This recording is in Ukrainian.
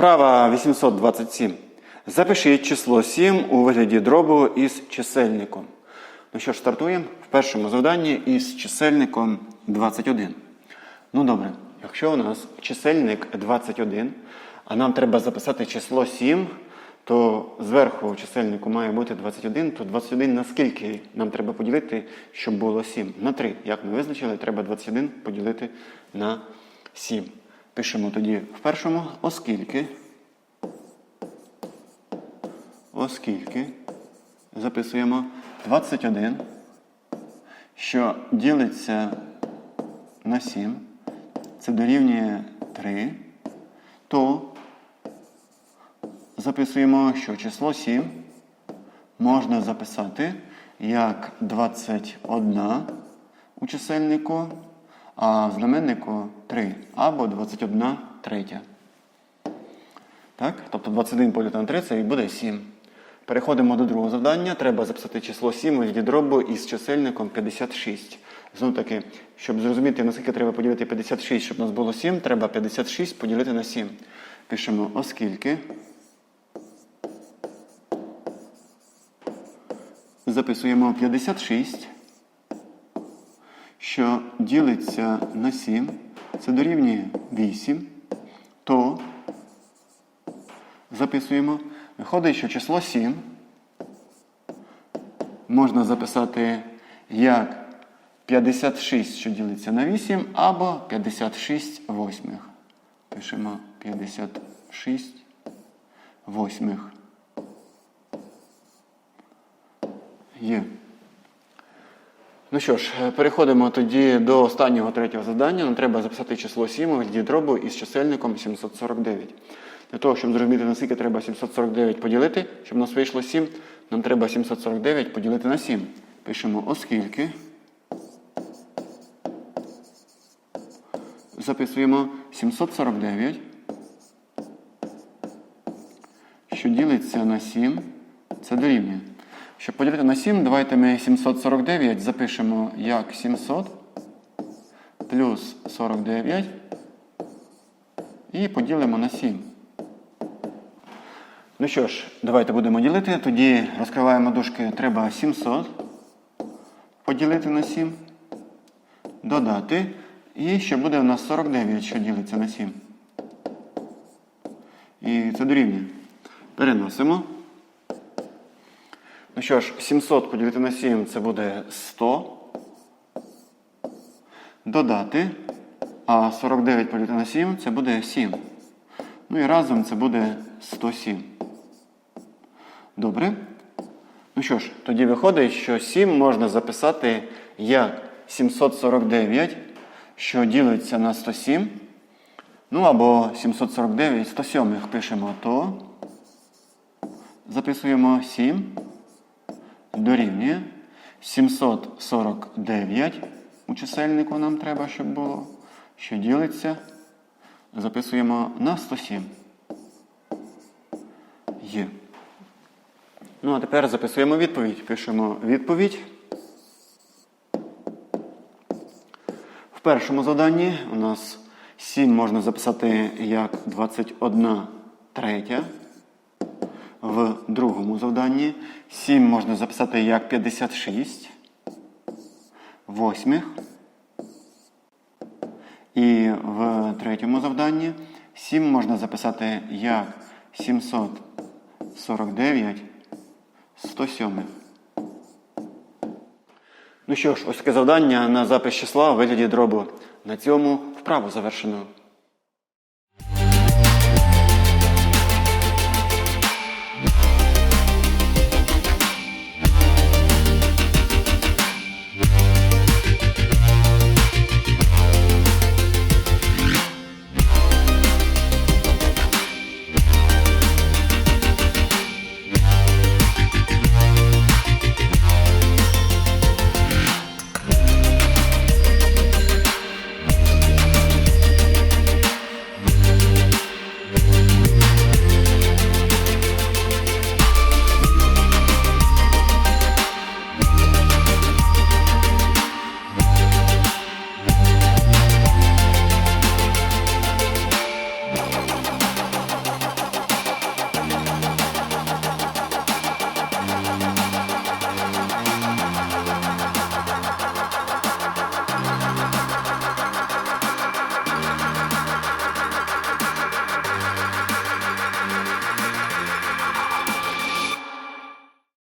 Вправа 827. Запишіть число 7 у вигляді дробу із чисельником. Ну що ж, стартуємо в першому завданні із чисельником 21. Ну добре, якщо у нас чисельник 21, а нам треба записати число 7, то зверху у чисельнику має бути 21, то 21 на скільки нам треба поділити, щоб було 7? На 3. Як ми визначили, треба 21 поділити на 7. Пишемо тоді в першому, оскільки. Оскільки записуємо 21, що ділиться на 7, це дорівнює 3, то записуємо, що число 7 можна записати як 21 у чисельнику, а в знаменнику 3 або 21 третя. Так? Тобто 21 поділити на 3 це і буде 7. Переходимо до другого завдання. Треба записати число 7 у віді дробу із чисельником 56. Знову таки, щоб зрозуміти, наскільки треба поділити 56, щоб у нас було 7, треба 56 поділити на 7. Пишемо, оскільки. Записуємо 56, що ділиться на 7, це дорівнює 8, то записуємо. Виходить, що число 7 можна записати як 56, що ділиться на 8, або 56 восьмих. Пишемо 56 восьмих. Є. Ну що ж, е, переходимо тоді до останнього третього завдання. Нам треба записати число 7 у вигляді із чисельником 749. Для того, щоб зрозуміти, наскільки треба 749 поділити, щоб у нас вийшло 7, нам треба 749 поділити на 7. Пишемо оскільки. Записуємо 749, що ділиться на 7, це дорівнює. Щоб поділити на 7, давайте ми 749 запишемо як 700 плюс 49 і поділимо на 7. Ну що ж, давайте будемо ділити. Тоді розкриваємо дужки. Треба 700 поділити на 7, додати. І ще буде у нас 49, що ділиться на 7. І це дорівнює. Переносимо. Ну що ж, 700 поділити на 7 це буде 100. Додати. А 49 поділити на 7 це буде 7. Ну і разом це буде 107. Добре. Ну що ж, тоді виходить, що 7 можна записати як 749, що ділиться на 107. Ну або 749, 107 пишемо то. Записуємо 7 дорівнює 749 у чисельнику нам треба, щоб було, що ділиться. Записуємо на 107. Є. Ну, а тепер записуємо відповідь. Пишемо відповідь. В першому заданні у нас 7 можна записати як 21 третя. В другому завданні 7 можна записати як 56 восьмих. І в третьому завданні 7 можна записати як 749 107. Ну що ж, ось таке завдання на запис числа у вигляді дробу. На цьому вправу завершено.